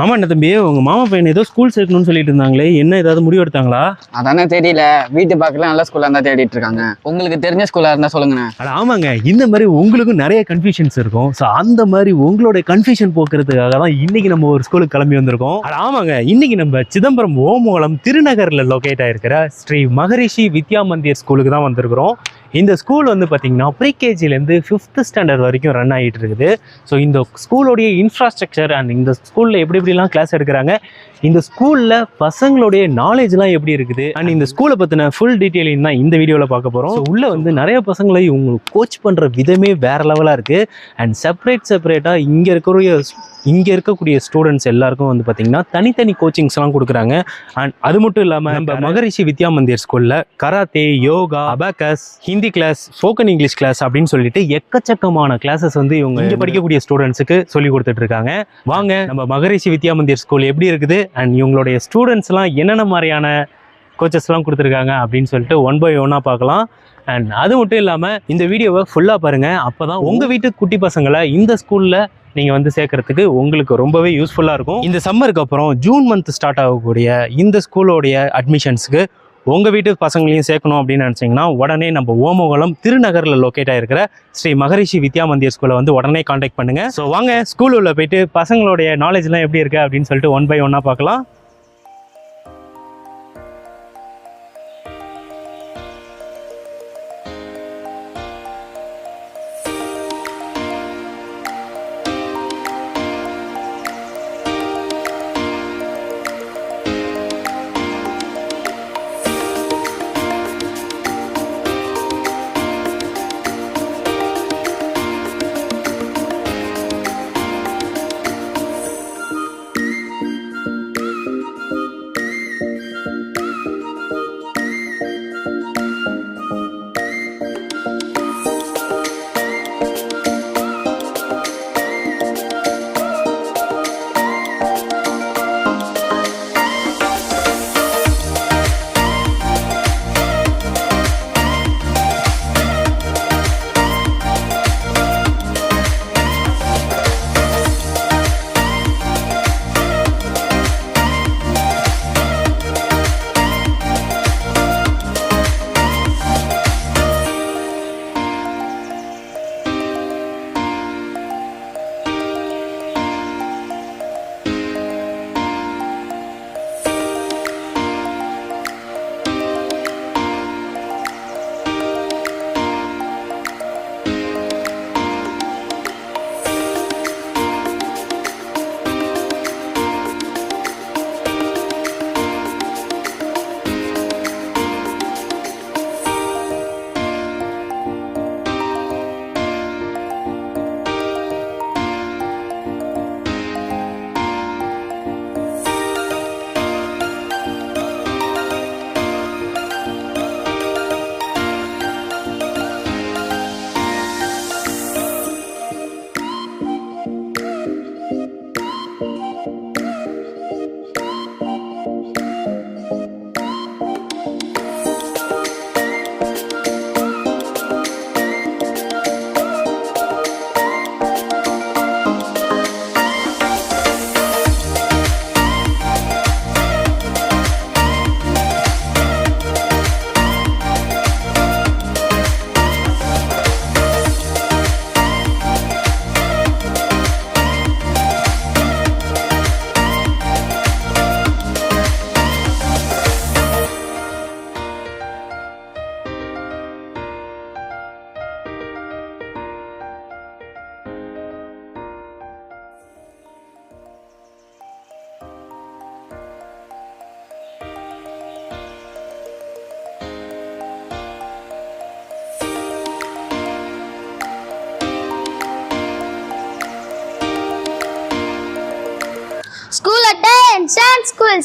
ஆமா என்ன தம்பி உங்க மாமா பையன் ஏதோ ஸ்கூல் சேர்க்கணும்னு சொல்லிட்டு இருந்தாங்களே என்ன ஏதாவது முடிவு எடுத்தாங்களா? அதானே தெரியல. வீட்டு பக்கத்துல நல்ல ஸ்கூல்ல இருந்தா தேடிட்டு இருக்காங்க. உங்களுக்கு தெரிஞ்ச ஸ்கூலா இருந்தா சொல்லுங்கண்ணே. அட ஆமாங்க. இந்த மாதிரி உங்களுக்கும் நிறைய கன்ஃபியூஷன்ஸ் இருக்கும். ஸோ அந்த மாதிரி உங்களோட கன்ஃபியூஷன் போக்குறதுக்காக தான் இன்னைக்கு நம்ம ஒரு ஸ்கூலுக்கு கிளம்பி வந்திருக்கோம். ஆமாங்க. இன்னைக்கு நம்ம சிதம்பரம் ஓமோலம் திருநகர்ல லொக்கேட் ஆயிருக்கிற ஸ்ரீ மகரிஷி வித்யா மந்திர் ஸ்கூலுக்கு தான் வந்திருக்கிறோம். இந்த ஸ்கூல் வந்து பார்த்தீங்கன்னா ப்ரீகேஜிலேருந்து ஃபிஃப்த்து ஸ்டாண்டர்ட் வரைக்கும் ரன் ஆகிட்டு இருக்குது. ஸோ இந்த ஸ்கூலோடைய இன்ஃப்ராஸ்ட்ரக்சர் அண்ட் இந்த ஸ்கூலில் எப்படி எப்படிலாம் கிளாஸ் எடுக்கிறாங்க இந்த ஸ்கூலில் பசங்களுடைய நாலேஜ்லாம் எப்படி இருக்குது? அண்ட் இந்த ஸ்கூலை பற்றின ஃபுல் டீட்டெயிலிங் தான் இந்த வீடியோவில் பார்க்க போகிறோம் உள்ளே வந்து நிறைய பசங்களை இவங்க கோச் பண்ணுற விதமே வேறு லெவலாக இருக்குது அண்ட் செப்பரேட் செப்பரேட்டாக இங்கே இருக்கிற இங்கே இருக்கக்கூடிய ஸ்டூடெண்ட்ஸ் எல்லாருக்கும் வந்து பார்த்திங்கன்னா தனித்தனி கோச்சிங்ஸ்லாம் கொடுக்குறாங்க. அண்ட் அது மட்டும் இல்லாமல் நம்ம மகரிஷி வித்யா மந்திர் ஸ்கூலில் karate yoga abacus Hindi class spoken English class அப்படின்னு சொல்லிட்டு எக்கச்சக்கமான கிளாஸஸ் வந்து இவங்க இங்கே படிக்கக்கூடிய ஸ்டூடெண்ட்ஸுக்கு சொல்லி கொடுத்துட்டு இருக்காங்க. வாங்க நம்ம மகரிஷி வித்யா மந்திர் ஸ்கூல் எப்படி இருக்குது? அண்ட் இவங்களுடைய ஸ்டூடெண்ட்ஸ்லாம் என்னென்ன மாதிரியான கோச்சஸ்லாம் கொடுத்துருக்காங்க அப்படின்னு சொல்லிட்டு ஒன் பை ஒன்னாக பார்க்கலாம். அண்ட் அது மட்டும் இல்லாமல் இந்த வீடியோவை ஃபுல்லாக பாருங்கள் அப்போ தான் உங்கள் வீட்டு குட்டி பசங்களை இந்த ஸ்கூலில் நீங்கள் வந்து சேர்க்கறதுக்கு உங்களுக்கு ரொம்பவே யூஸ்ஃபுல்லாக இருக்கும். இந்த சம்மருக்கு அப்புறம் ஜூன் மந்த் ஸ்டார்ட் ஆகக்கூடிய இந்த ஸ்கூலோடைய அட்மிஷன்ஸுக்கு உங்கள் வீட்டு பசங்களையும் சேர்க்கணும் அப்படின்னு நினச்சிங்கன்னா உடனே நம்ம ஓமகுளம் திருநகரில் லொக்கேட் ஆகிருக்கிற ஸ்ரீ மகரிஷி வித்யா மந்திர் ஸ்கூலை வந்து உடனே காண்டாக்ட் பண்ணுங்கள் ஸோ வாங்க ஸ்கூல் உள்ள போயிட்டு பசங்களுடைய நாலேஜ்லாம் எப்படி இருக்குது அப்படின்னு சொல்லிட்டு ஒன் பை ஒன்னாக பார்க்கலாம்.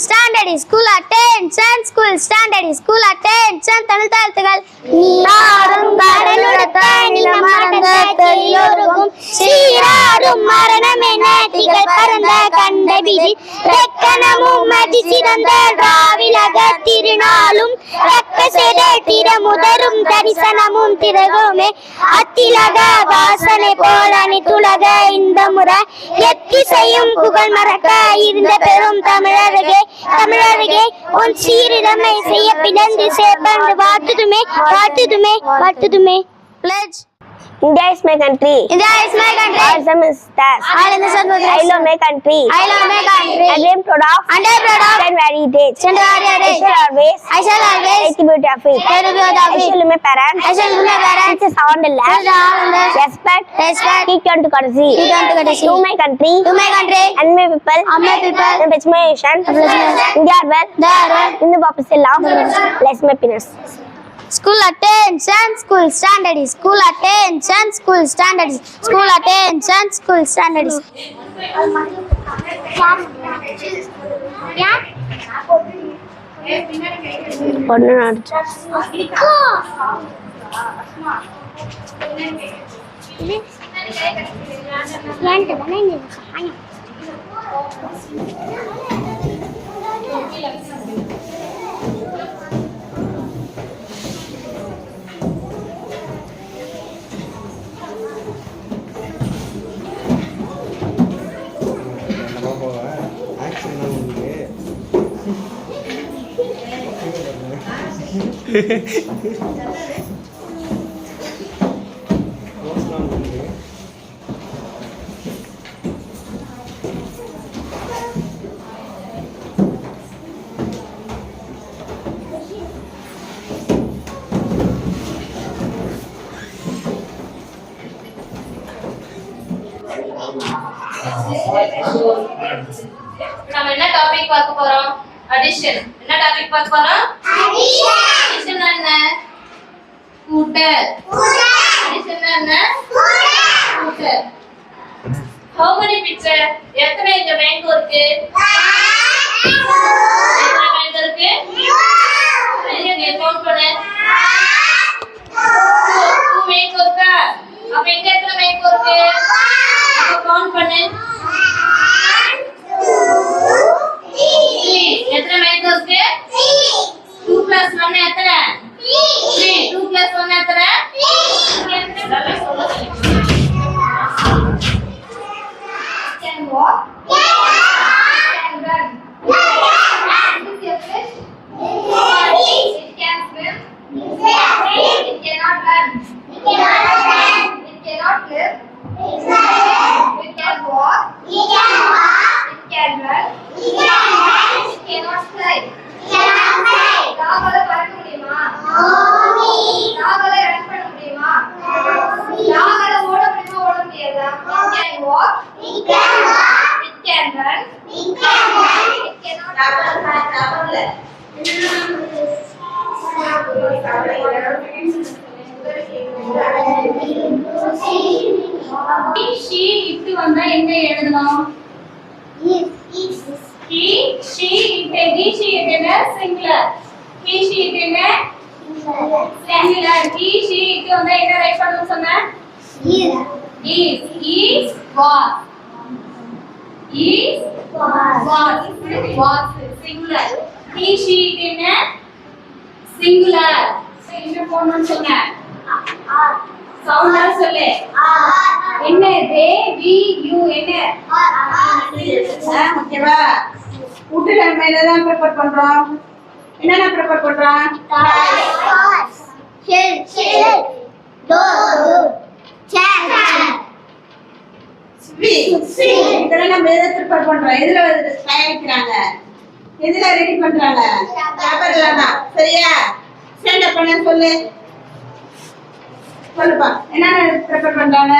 Standard school attention school standard school attention standard is school attention. Tamil தாழ்த்துகள் நீராடும் கடலுடுத்த நிலமறந்த தெளியோருகும் சீராடும் மரணமென திகழ் பறந்த கண்ட விதி ரெக்கனமும் மதி சிறந்த ராவிலக திருநாளும் ரக்க செத திறமும் முதரும் தரிசனமும் திரகுமே அத்திலக வாசனை போல அனைத்துலக இந்த முறை. எத்திசையும் புகழ் மறக்க இருந்த பெரும் தமிழருகே தமிழருகே உன் சீரிடமை செய்ய பிணந்து சேர்ப்பந்து வாழ்த்துதுமே வாழ்த்துதுமே வாழ்த்துதுமே Pledge. India is my country. India is my country. Awesome is was I love my country. I love my country. I am proud of. And I am proud of. And very rich. And very I rich. shall always. I shall always. Take the beauty of it. Take the beauty of I it. shall love my parents. I shall love my parents. Teach sound and love. Teach sound and love. Respect. Respect. Teach on to courtesy. Teach on to courtesy. To my country. To my country. And my people. And my people. And my nation. And. India are well. They are well. In the Papa Salam. Bless my penis. School attention, school standard is school attention, school standard is school attention, school standard is. பொண்ணு நம்ம என்ன topic பார்க்க போறோம்? Addition என்ன topic பார்க்க போறோம்? Addition என்ன கூட்டல் அடிஷன் என்ன கூட்டல் how many picture எத்தனை இங்க மேங்கோ இருக்கு? எத்தனை மேங்கோ இருக்கு? இங்க நீ கவுண்ட் பண்ணு. டூ மேங்கோ இருக்கா? அப்ப இங்க எத்தனை மேங்கோ இருக்கு? அப்ப கவுண்ட் பண்ணு. எத்தனை மேங்கோ இருக்கு டூ பிளஸ் ஒன் எத்தனை த்ரீ டூ பிளஸ் ஒன் எத்தனை நல்லா சொல்ல சொல்லி Can walk. Can run. Is your fish? It can swim. It cannot run. It cannot live. It can walk. It can run. It cannot fly. நாவல பறக்க முடியுமா நாவல run பண்ண முடியுமா நாவல ஓட முடியுமா ஓட முடியாதா It can walk. It can run. It she இட்டு வந்தா என்ன எழுதணும் he she இட்டு he she இட்டு என்ன? சிங்குலர். he she இட்டு என்ன? சிங்குலர். he she இட்டு வந்தா என்ன ரைட் பண்ணனும் சொன்ன? Is. Is was. Is was was singular. He she இட்டு என்ன சிங்குலர் இன்னும் போடணும்னு சொன்ன சவுண்டா சொல்லு என்ன தே வி யூ என்ன ஓகேவா புட்டுக்கிழமையில தான் ப்ரிப்பேர் பண்றோம். என்னென்ன ப்ரிப்பேர் பண்றோம்? இதெல்லாம் நம்ம எதை ப்ரிப்பேர் பண்றோம்? எதுல தயாரிக்கிறாங்க எதுல ரெடி பண்றாங்க? பேப்பர்ல தான். சரியா? ஸ்டாண்ட் அப் பண்ண சொல்லு. சொல்லுப்பா. என்னென்ன ப்ரிப்பேர் பண்றாங்க?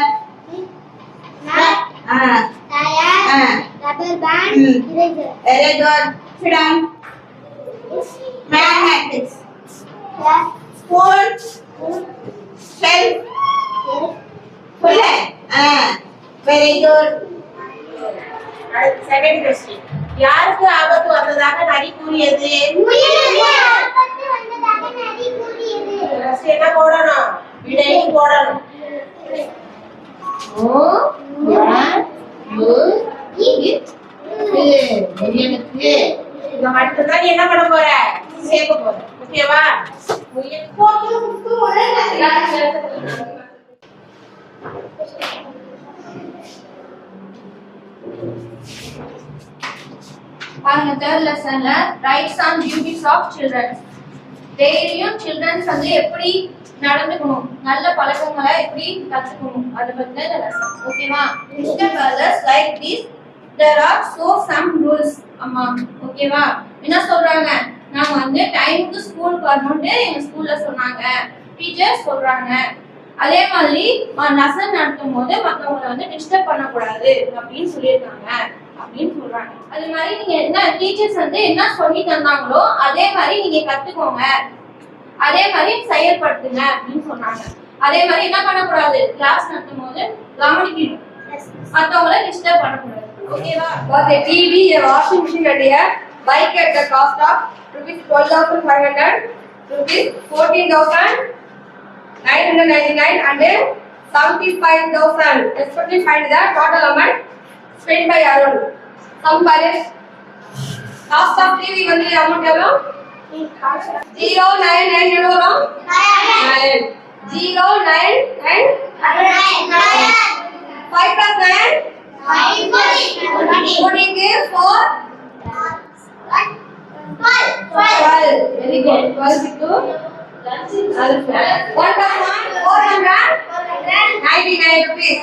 Sit down mathematics spoon shell சொல்லு ஆ வெரி குட் செகண்ட் கொஸ்டின் யாருக்கு ஆபத்து வந்ததாக நரி கூறியது? என்ன போடணும்? விடையும் போடணும். இங்க மட்டும்தான் நீ என்ன பண்ண போற? சேர்க்க போறேன் ஓகேவா? பாருங்க third லெசன்ல rights and duties of childrens டெய்லியும் சில்ட்ரன்ஸ் வந்து எப்படி நடந்துக்கணும்? நல்ல பழக்கங்களை எப்படி கத்துக்கணும்? அது பத்தி இந்த லெசன் ஓகேவா mister brothers like this there are so some rules அம்மா ஓகேவா என்ன சொல்றாங்க? நாங்க வந்து டைமுக்கு ஸ்கூலுக்கு வரணும்னு எங்க ஸ்கூல்ல சொன்னாங்க. டீச்சர்ஸ் சொல்றாங்க. அதே மாதிரி லெசன் நடத்தும் போது மத்தவங்களை வந்து டிஸ்டர்ப் பண்ணக்கூடாது அப்படின்னு சொல்லியிருக்காங்க அப்படின்னு சொல்றாங்க. அது மாதிரி நீங்க என்ன டீச்சர்ஸ் வந்து என்ன சொல்லி தந்தாங்களோ அதே மாதிரி நீங்க கத்துக்கோங்க. அதே மாதிரி செயல்படுத்துங்க அப்படின்னு சொன்னாங்க. அதே மாதிரி என்ன பண்ணக்கூடாது? கிளாஸ் நடத்தும் போது கவனிக்கணும் மத்தவங்கள டிஸ்டர்ப் பண்ணக்கூடாது. ஓகேவா was a TV, a washing machine and a bike at the cost of rupees 12,500, rupees 999 and 75,000. Let's quickly find the total amount spent by Arun. Sum Paresh. Cost of TV we only amount yellow. 0990 wrong. 9. 0999. 5 plus 9. 5 plus 9. 14 is 4. 12. 12. Very good. 12 into One plus one, four hundred ninety-nine rupees.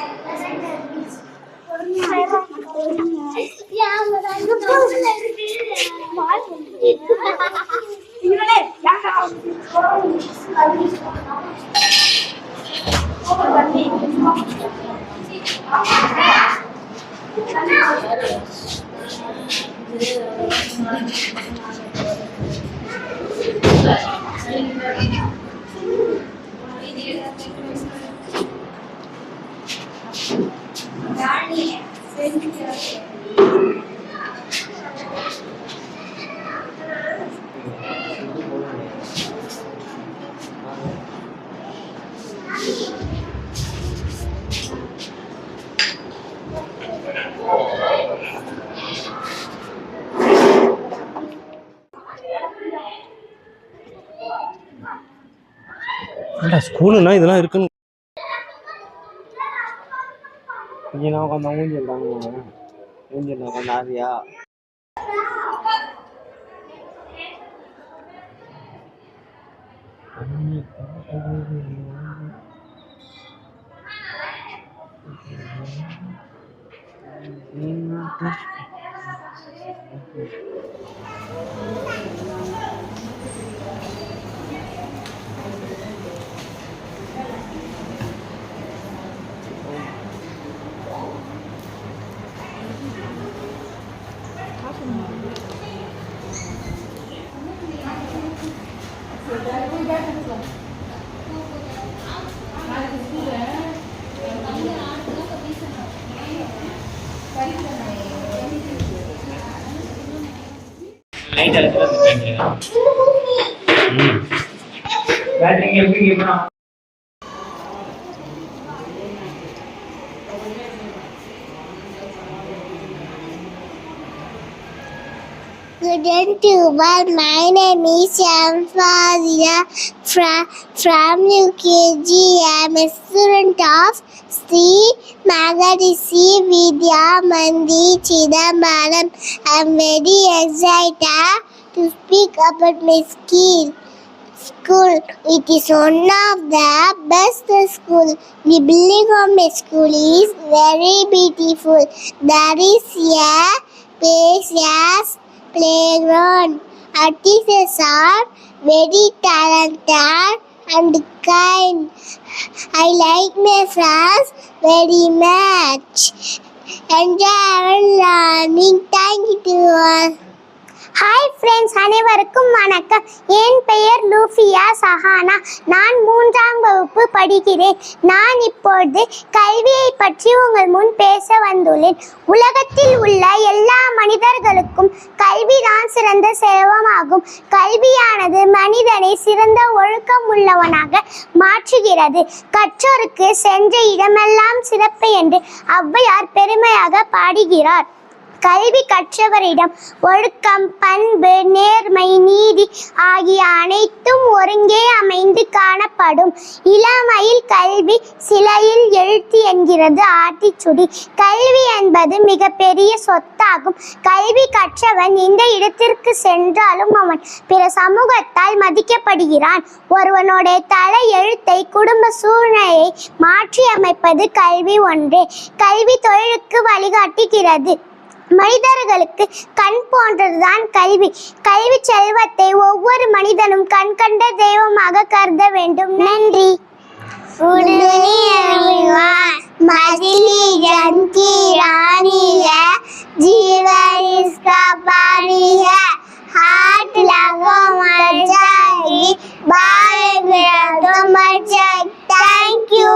Thank you. Thank you. ஸ்கூலுனா இதெல்லாம் இருக்குன்னு. நேரம் உட்காந்தா ஊஞ்சல் தாங்க ஊஞ்சல் உட்காந்து ஆதியா Good afternoon. My name is Shamfazia from, from UKG. I am a student of Sri Magadisi Vidya Mandi Chidambaram. I am very excited to speak about my skill. School. It is one of the best school. The building of my school is very beautiful. There is a spacious playground. Our teachers are very talented and kind. I like my friends very much. Enjoy learning. Thank you all. Hi friends அனைவருக்கும் வணக்கம். என் பெயர் லூஃபியா சஹானா. நான் மூன்றாம் வகுப்பு படிக்கிறேன். நான் இப்பொழுது கல்வியை பற்றி உங்கள் முன் பேச வந்துள்ளேன். உலகத்தில் உள்ள எல்லா மனிதர்களுக்கும் கல்விதான் சிறந்த செல்வமாகும். கல்வியானது மனிதனை சிறந்த ஒழுக்கம் உள்ளவனாக மாற்றுகிறது. கற்றோருக்கு சென்ற இடமெல்லாம் சிறப்பு என்று ஔவையார் பெருமையாக பாடுகிறார். கல்வி கற்றவரிடம் ஒழுக்கம் பண்பு நேர்மை நீதி ஆகிய அனைத்தும் ஒருங்கே அமைந்து காணப்படும். இளமையில் கல்வி சிலையில் எழுத்து என்கிறது ஆத்திச்சுடி கல்வி என்பது மிகப்பெரிய சொத்தாகும். கல்வி கற்றவன் இந்த இடத்திற்கு சென்றாலும் அவன் பிற சமூகத்தால் மதிக்கப்படுகிறான். ஒருவனுடைய தலை எழுத்தை குடும்ப சூழ்நிலையை மாற்றி அமைப்பது கல்வி ஒன்றே. கல்வி தொழிலுக்கு வழிகாட்டுகிறது. மனிதர்களுக்கு கண் போன்றதுதான் கல்வி கல்வி செல்வத்தை ஒவ்வொரு மனிதனும் கண் கண்ட தெய்வமாக கருத வேண்டும் நன்றி मछली जन की रानी है जीवन इसका पानी है हाथ लगो मर जाएगी बाहर गिरा तो मर जाएगी थैंक यू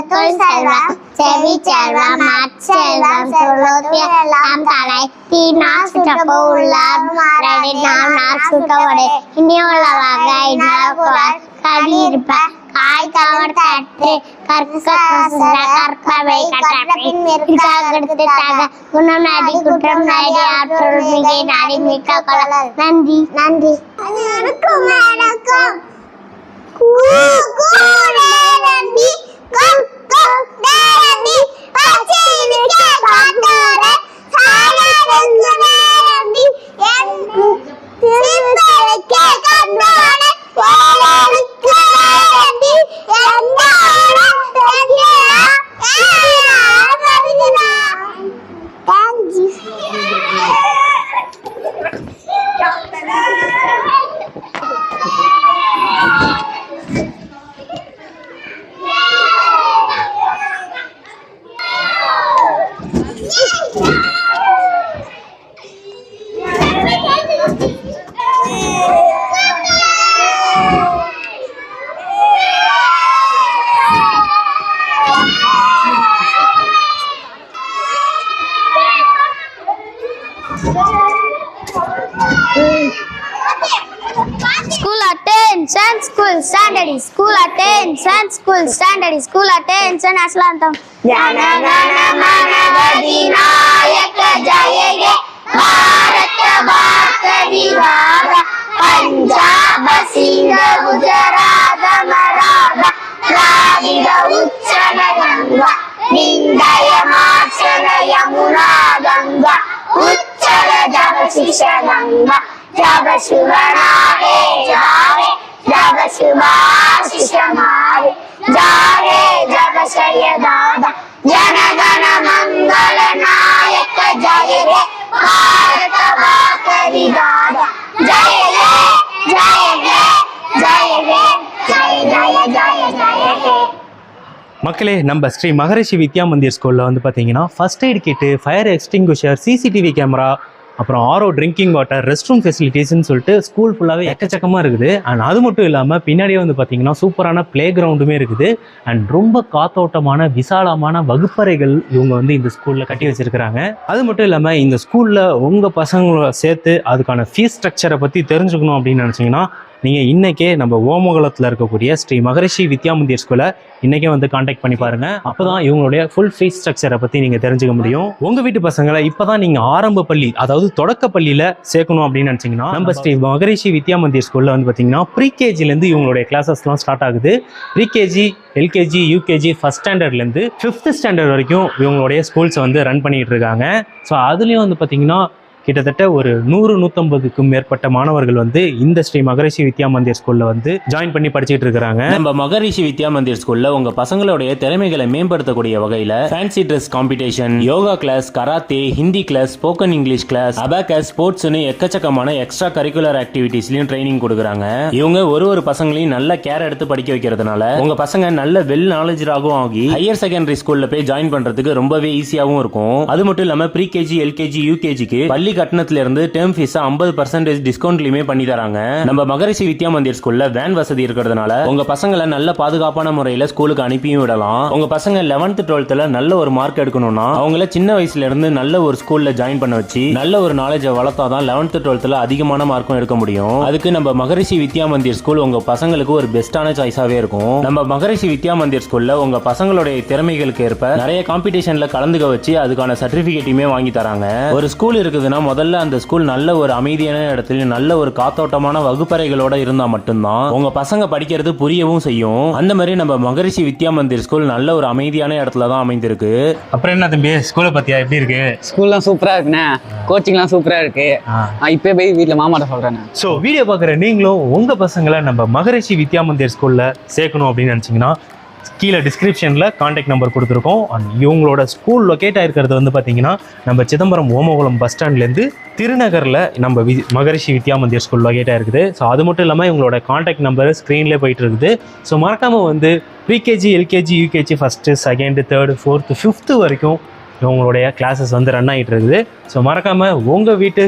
செல்வத்துள் செல்வம் செவி செல்வம் மற்செல்வம் சொல்லோத்தியெல்லாம் தலை தீனா சுற்றப்போ உள்ளார் நாம் நான் சுட்டவோடு இனி உள்ளவாக இன்னும் கடி இருப்ப காய் தவறு தட்டு கற்க கற்பவை எடுத்துட்டாக குணம் நாடி குற்றம் நாடி ஆற்றல் மிகை நாடி மிக்க நன்றி நன்றி வணக்கம் வணக்கம் நம்பி கம் கம் நம்பி பச்சைக்கு காட்டோர சாயருக்கு நம்பி என் சிந்தனைக்கு கண்ணோட சேலருக்கு நம்பி என்னோட தெரியா Thank you. School attention, school standard is school attention, school standard is school national anthem ஜிஷங்க ஜபசுவனாவே ஜாவே जग शिवाशिष मारे जा रे जग शय दादा जन गण मंगल नायक जय रे भारत वाकरी दादा जय रे जय மக்களே நம்ம ஸ்ரீ மகரிஷி வித்யா மந்திர் ஸ்கூலில் வந்து பார்த்தீங்கன்னா first aid kit fire extinguisher CCTV camera அப்புறம் RO drinking water rest room ஃபெசிலிட்டிஸ்னு சொல்லிட்டு ஸ்கூல் ஃபுல்லாகவே எக்கச்சக்கமாக இருக்குது. அண்ட் அது மட்டும் இல்லாமல் பின்னாடியே வந்து பார்த்தீங்கன்னா சூப்பரான ப்ளே கிரவுண்டுமே இருக்குது. அண்ட் ரொம்ப காத்தோட்டமான விசாலமான வகுப்பறைகள் இவங்க வந்து இந்த ஸ்கூலில் கட்டி வச்சுருக்கிறாங்க. அது மட்டும் இல்லாமல் இந்த ஸ்கூலில் உங்கள் பசங்களை சேர்த்து அதுக்கான ஃபீஸ் ஸ்ட்ரக்சரை பற்றி தெரிஞ்சுக்கணும் அப்படின்னு நினச்சிங்கன்னா நீங்கள் இன்றைக்கே நம்ம ஓமகுளத்தில் இருக்கக்கூடிய ஸ்ரீ மகரிஷி வித்யாமுந்தியர் ஸ்கூலை இன்றைக்கே வந்து காண்டாக்ட் பண்ணி பாருங்கள் அப்போ தான் இவங்களுடைய ஃபுல் ஃபீஸ் ஸ்ட்ரக்சரை பற்றி நீங்கள் தெரிஞ்சுக்க முடியும். உங்கள் வீட்டு பசங்களை இப்போ தான் நீங்கள் ஆரம்ப பள்ளி அதாவது தொடக்க பள்ளியில் சேர்க்கணும் அப்படின்னு நினச்சிங்கன்னா நம்ம ஸ்ரீ மகரிஷி வித்யாமந்திர் ஸ்கூலில் வந்து பார்த்தீங்கன்னா ப்ரீகேஜிலேருந்து இவங்களுடைய கிளாஸஸ்லாம் ஸ்டார்ட் ஆகுது. Pre KG LKG UKG first ஸ்டாண்டர்ட்லேருந்து fifth standard வரைக்கும் இவங்களுடைய ஸ்கூல்ஸை வந்து ரன் பண்ணிகிட்டு இருக்காங்க. ஸோ அதுலேயும் வந்து பார்த்தீங்கன்னா கிட்டத்தட்ட ஒரு நூறு நூற்றம்பதுக்கும் மேற்பட்ட மாணவர்கள் வந்து இந்த ஸ்ரீ மகரிஷி வித்யா மந்திர் ஸ்கூலில் வந்து ஜாயின் பண்ணி படிச்சுட்டு இருக்கிறாங்க. நம்ம மகரிஷி வித்யா மந்திர் ஸ்கூல்ல உங்க பசங்களுடைய திறமைகளை மேம்படுத்தக்கூடிய வகையில fancy dress competition yoga class karate Hindi class spoken English class abacus ஸ்போர்ட்ஸ்னு எக்கச்சக்கமான எக்ஸ்ட்ரா கரிக்குலர் ஆக்டிவிட்டீஸ்லயும் ட்ரைனிங் கொடுக்குறாங்க. இவங்க ஒரு ஒரு பசங்களையும் நல்ல கேர் எடுத்து படிக்க வைக்கிறதுனால உங்க பசங்க நல்ல வெல் நாலேஜராகவும் ஆகி ஹையர் செகண்டரி ஸ்கூல்ல போய் ஜாயின் பண்றதுக்கு ரொம்பவே ஈஸியாகவும் இருக்கும். அது மட்டும் இல்லாம ப்ரீ கேஜி எல்கேஜி யூகேஜிக்கு பள்ளி கட்டணத்துல இருந்து டேர்ம் ஃபீஸ் ஐம்பது பர்சன்டேஜ் டிஸ்கவுண்ட்லயுமே பண்ணி தராங்க. நம்ம மகரிஷி வித்யா மந்திர் ஸ்கூல்ல வேன் வசதி இருக்கிறதுனால உங்க பசங்களை நல்ல பாதுகாப்பான முறையில ஸ்கூலுக்கு அனுப்பியும் விடலாம். உங்க பசங்க லெவன்த் டுவெல்த்ல நல்ல ஒரு மார்க் எடுக்கணும்னா அவங்கள சின்ன வயசுல இருந்து நல்ல ஒரு ஸ்கூல்ல ஜாயின் பண்ண வச்சு நல்ல ஒரு நாலேஜை வளர்த்தாதான் லெவன்த் டுவெல்த்ல அதிகமான மார்க்கும் எடுக்க முடியும். அதுக்கு நம்ம மகரிஷி வித்யா மந்திர் ஸ்கூல் உங்க பசங்களுக்கு ஒரு பெஸ்டான சாய்ஸாவே இருக்கும். நம்ம மகரிஷி வித்யா மந்திர் ஸ்கூல்ல உங்க பசங்களுடைய திறமைகளுக்கு ஏற்ப நிறைய காம்படிஷன்ல கலந்துக்க வச்சு அதுக்கான சர்டிபிகேட்டையுமே வாங்கி தராங்க. ஒரு ஸ்கூல் இருக்குதுன்னா முதல்ல அந்த ஸ்கூல் நல்ல ஒரு அமைதியான இடத்துல நல்ல ஒரு காத்தோட்டமான வகுப்பறைகளோட இருந்தா மட்டும்தான் உங்க பசங்க படிக்கிறது புரியவும் செய்யும். அந்த மாதிரி நம்ம மகரிஷி வித்யா மந்திர் ஸ்கூல் நல்ல ஒரு அமைதியான இடத்துல தான் அமைந்திருக்கு. அப்புறம் என்ன தம்பி ஸ்கூலை பத்தியா? எப்படி இருக்கு? ஸ்கூல்லாம் சூப்பரா இருக்குண்ணே. கோச்சிங்லாம் சூப்பரா இருக்கு. நான் இப்பயே போய் வீட்டில் மாமாட்ட சொல்றேண்ணே. ஸோ வீடியோ பார்க்குற நீங்களும் உங்கள் பசங்களை நம்ம மகரிஷி வித்யா மந்திர் ஸ்கூலில் சேர்க்கணும் அப்படின்னு நினச்சிங்கன்னா கீழே டிஸ்கிரிப்ஷனில் காண்டாக்ட் நம்பர் கொடுத்துருக்கோம். அண்ட் இவங்களோட ஸ்கூல் லொக்கேட் ஆகிருக்கிறது வந்து பார்த்திங்கன்னா நம்ம சிதம்பரம் ஓமகுளம் பஸ் ஸ்டாண்ட்லேருந்து திருநகரில் நம்ம V Maharishi Vidya Mandir school locate ஆகிருக்குது ஸோ அது மட்டும் இல்லாமல் இவங்களோட காண்டாக்ட் நம்பர் ஸ்க்ரீன்லேயே போயிட்டு இருக்குது. ஸோ மறக்காமல் வந்து pre KG LKG UKG first second third fourth fifth வரைக்கும் இவங்களுடைய கிளாஸஸ் வந்து ரன் ஆகிட்டு இருக்குது. ஸோ மறக்காமல் உங்கள் வீட்டு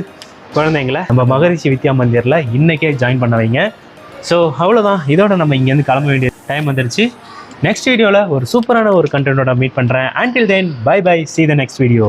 குழந்தைங்கள நம்ம மகரிஷி வித்யா மந்திரில் இன்றைக்கே ஜாயின் பண்ண வைங்க. ஸோ அவ்வளோதான் இதோட நம்ம இங்கேருந்து கிளம்ப வேண்டிய டைம் வந்துருச்சு. நெக்ஸ்ட் வீடியோவில் ஒரு சூப்பரான ஒரு கண்டென்ட்டோட மீட் பண்ணுறேன் until then bye bye see the next video